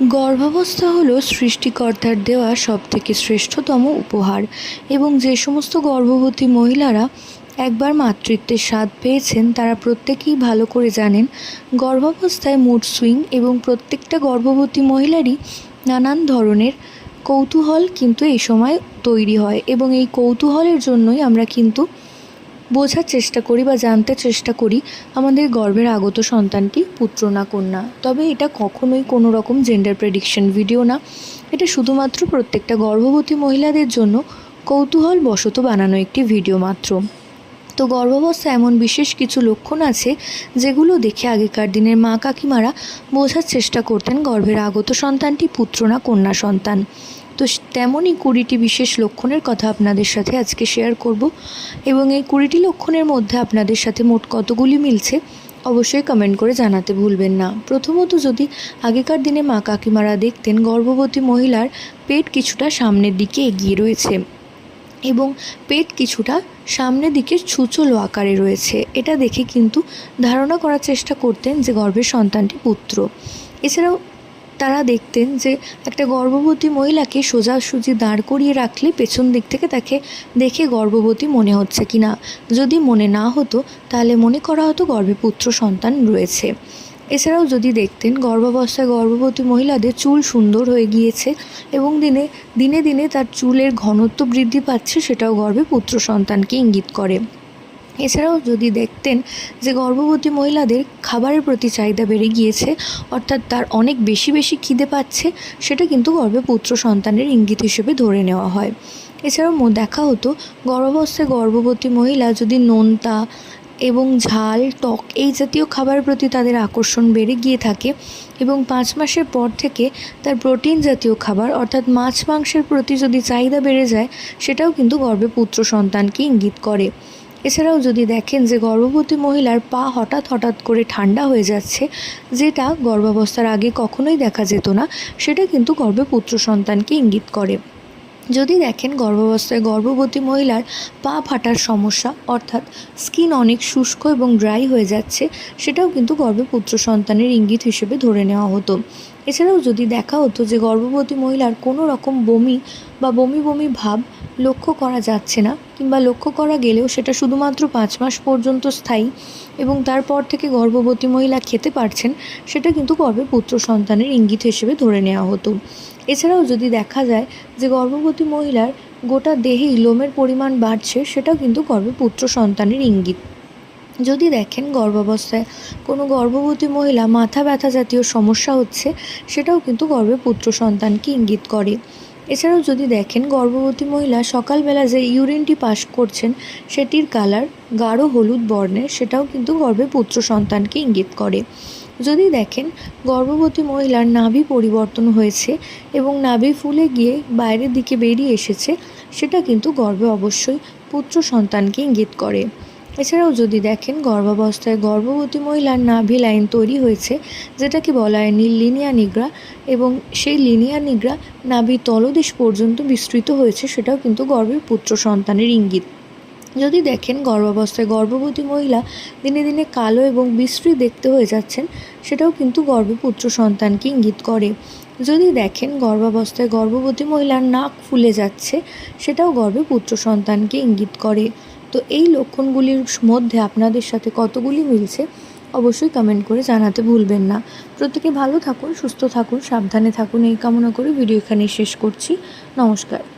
গর্ভাবস্থা হল সৃষ্টিকর্তার দেওয়া সবথেকে শ্রেষ্ঠতম উপহার এবং যে সমস্ত গর্ভবতী মহিলারা একবার মাতৃত্বের স্বাদ পেয়েছেন, তারা প্রত্যেকেই ভালো করে জানেন, গর্ভাবস্থায় মুড সুইং এবং প্রত্যেকটা গর্ভবতী মহিলারই নানান ধরনের কৌতূহল কিন্তু এই সময় তৈরি হয় এবং এই কৌতূহলের জন্যই আমরা কিন্তু বোঝার চেষ্টা করি বা জানতে চেষ্টা করি, আমাদের গর্ভের আগত সন্তানটি পুত্র না কন্যা? তবে এটা কখনোই কোনো রকম জেন্ডার প্রেডিকশন ভিডিও না। এটা শুধুমাত্র প্রত্যেকটা গর্ভবতী মহিলাদের জন্য কৌতূহল বশত বানানো একটি ভিডিও মাত্র। তো গর্ভাবস্থা এমন বিশেষ কিছু লক্ষণ আছে, যেগুলো দেখে আগেকার দিনের মা কাকিমারা বোঝার চেষ্টা করতেন গর্ভের আগত সন্তানটি পুত্র না কন্যা সন্তান। তো তেমনই কুড়িটি বিশেষ লক্ষণের কথা আপনাদের সাথে আজকে শেয়ার করব এবং এই কুড়িটি লক্ষণের মধ্যে আপনাদের সাথে মোট কতগুলি মিলছে অবশ্যই কমেন্ট করে জানাতে ভুলবেন না। প্রথমত যদি আগেকার দিনে মা কাকিমারা দেখতেন গর্ভবতী মহিলার পেট কিছুটা সামনের দিকে এগিয়ে রয়েছে এবং পেট কিছুটা সামনের দিকে ছুচলো আকারে রয়েছে। এটা দেখে কিন্তু ধারণা করার চেষ্টা করতেন যে গর্ভের সন্তানটি পুত্র। এছাড়াও তারা দেখতেন যে একটা গর্ভবতী মহিলাকে সোজাসুজি দাঁড় করিয়ে রাখলে পেছন দিক থেকে তাকে দেখে গর্ভবতী মনে হচ্ছে কি না যদি মনে না হতো, তাহলে মনে করা হতো গর্ভে পুত্র সন্তান রয়েছে। এছাড়াও যদি দেখতেন, গর্ভাবস্থায় গর্ভবতী মহিলাদের চুল সুন্দর হয়ে গিয়েছে এবং দিনে দিনে দিনে তার চুলের ঘনত্ব বৃদ্ধি পাচ্ছে, সেটাও গর্ভে পুত্র সন্তানকে ইঙ্গিত করে। এছাড়াও যদি দেখতেন যে গর্ভবতী মহিলাদের খাবারের প্রতি চাহিদা বেড়ে গিয়েছে, অর্থাৎ তার অনেক বেশি বেশি খিদে পাচ্ছে, সেটা কিন্তু গর্ভে পুত্র সন্তানের ইঙ্গিত হিসেবে ধরে নেওয়া হয়। এছাড়াও দেখা হতো গর্ভাবস্থায় গর্ভবতী মহিলা যদি নোনতা এবং ঝাল, টক এই জাতীয় খাবারের প্রতি তাদের আকর্ষণ বেড়ে গিয়ে থাকে এবং পাঁচ মাসের পর থেকে তার প্রোটিন জাতীয় খাবার, অর্থাৎ মাছ মাংসের প্রতি যদি চাহিদা বেড়ে যায়, সেটাও কিন্তু গর্ভে পুত্র সন্তানকে ইঙ্গিত করে। এছাড়াও যদি দেখেন যে গর্ভবতী মহিলার পা হঠাৎ হঠাৎ করে ঠান্ডা হয়ে যাচ্ছে, যেটা গর্ভাবস্থার আগে কখনোই দেখা যেত না, সেটা কিন্তু গর্ভে পুত্র সন্তানকে ইঙ্গিত করে। যদি দেখেন গর্ভাবস্থায় গর্ভবতী মহিলার পা ফাটার সমস্যা, অর্থাৎ স্কিন অনেক শুষ্ক এবং ড্রাই হয়ে যাচ্ছে, সেটাও কিন্তু গর্ভে পুত্র সন্তানের ইঙ্গিত হিসেবে ধরে নেওয়া হতো। এছাড়াও যদি দেখা হতো যে গর্ভবতী মহিলার কোনো রকম বমি বা বমি বমি ভাব লক্ষ্য করা যাচ্ছে না, কিংবা লক্ষ্য করা গেলেও সেটা শুধুমাত্র পাঁচ মাস পর্যন্ত স্থায়ী এবং তারপর থেকে গর্ভবতী মহিলা খেতে পারছেন, সেটা কিন্তু গর্ভে পুত্র সন্তানের ইঙ্গিত হিসেবে ধরে নেওয়া হতো। এছাড়াও যদি দেখা যায় যে গর্ভবতী মহিলার গোটা দেহেই লোমের পরিমাণ বাড়ছে, সেটাও কিন্তু গর্ভে পুত্র সন্তানের ইঙ্গিত। যদি দেখেন গর্ভাবস্থায় কোনো গর্ভবতী মহিলা মাথা ব্যথা জাতীয় সমস্যা হচ্ছে, সেটাও কিন্তু গর্ভে পুত্র সন্তানকে ইঙ্গিত করে। এছাড়াও যদি দেখেন গর্ভবতী মহিলা সকালবেলা যে ইউরিনটি পাস করছেন, সেটির কালার গাঢ় হলুদ বর্ণের, সেটাও কিন্তু গর্ভে পুত্র সন্তানকে ইঙ্গিত করে। যদি দেখেন, গর্ভবতী মহিলার নাভি পরিবর্তন হয়েছে এবং নাভি ফুলে গিয়ে বাইরের দিকে বেরিয়ে এসেছে, সেটা কিন্তু গর্ভে অবশ্যই পুত্র সন্তানকে ইঙ্গিত করে। এছাড়াও যদি দেখেন, গর্ভাবস্থায় গর্ভবতী মহিলার নাভি লাইন তৈরি হয়েছে, যেটাকে বলা হয় নীল লিনিয়া নিগ্রা এবং সেই লিনিয়া নিগ্রা নাভি তলদেশ পর্যন্ত বিস্তৃত হয়েছে, সেটাও কিন্তু গর্ভের পুত্র সন্তানের ইঙ্গিত। যদি দেখেন গর্ভাবস্থায় গর্ভবতী মহিলা দিনে দিনে কালো এবং বিশ্রী দেখতে হয়ে যাচ্ছেন, সেটাও কিন্তু গর্ভে পুত্র সন্তানকে ইঙ্গিত করে। যদি দেখেন গর্ভাবস্থায় গর্ভবতী মহিলার নাক ফুলে যাচ্ছে, সেটাও গর্ভে পুত্র সন্তানকে ইঙ্গিত করে। তো এই লক্ষণগুলির মধ্যে আপনাদের সাথে কতগুলি মিলছে, অবশ্যই কমেন্ট করে জানাতে ভুলবেন না। প্রত্যেকে ভালো থাকুন, সুস্থ থাকুন, সাবধানে থাকুন। এই কামনা করে ভিডিও এখানে শেষ করছি। নমস্কার।